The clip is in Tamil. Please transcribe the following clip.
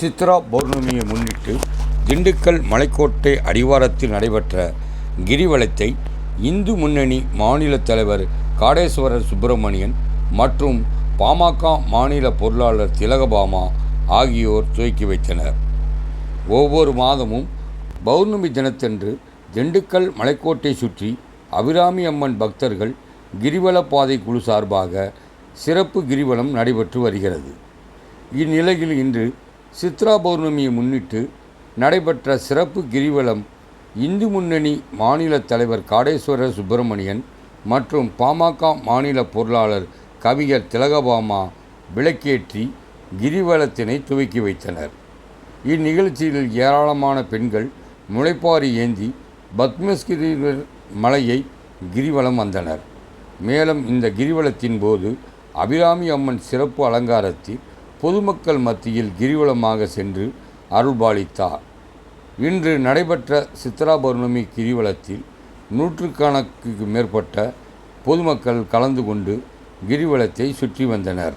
சித்ரா பௌர்ணமியை முன்னிட்டு திண்டுக்கல் மலைக்கோட்டை அடிவாரத்தில் நடைபெற்ற கிரிவலத்தை இந்து முன்னணி மாநில தலைவர் காடேஸ்வரர் சுப்பிரமணியன் மற்றும் பாமக மாநில பொருளாளர் திலகபாமா ஆகியோர் துவக்கி வைத்தனர். ஒவ்வொரு மாதமும் பௌர்ணமி தினத்தன்று திண்டுக்கல் மலைக்கோட்டை சுற்றி அபிராமி அம்மன் பக்தர்கள் கிரிவல பாதை குழு சார்பாக சிறப்பு கிரிவலம் நடைபெற்று வருகிறது. இந்நிலையில் இன்று சித்ரா பௌர்ணமியை முன்னிட்டு நடைபெற்ற சிறப்பு கிரிவலம் இந்து முன்னணி மாநில தலைவர் காடேஸ்வர சுப்பிரமணியன் மற்றும் பாமக மாநில பொருளாளர் கவிஞர் திலகபாமா விளக்கேற்றி கிரிவலத்தினை துவக்கி வைத்தனர். இந்நிகழ்ச்சியில் ஏராளமான பெண்கள் முளைப்பாரி ஏந்தி பத்மஸ்கிரிவர் மலையை கிரிவலம் வந்தனர். மேலும் இந்த கிரிவலத்தின் போது அபிராமி அம்மன் சிறப்பு அலங்காரத்தில் பொதுமக்கள் மத்தியில் கிரிவலமாக சென்று அருள்பாலித்தார். இன்று நடைபெற்ற சித்ரா பௌர்ணமி கிரிவலத்தில் நூற்றுக்கணக்குக்கு மேற்பட்ட பொதுமக்கள் கலந்து கொண்டு கிரிவலத்தை சுற்றி வந்தனர்.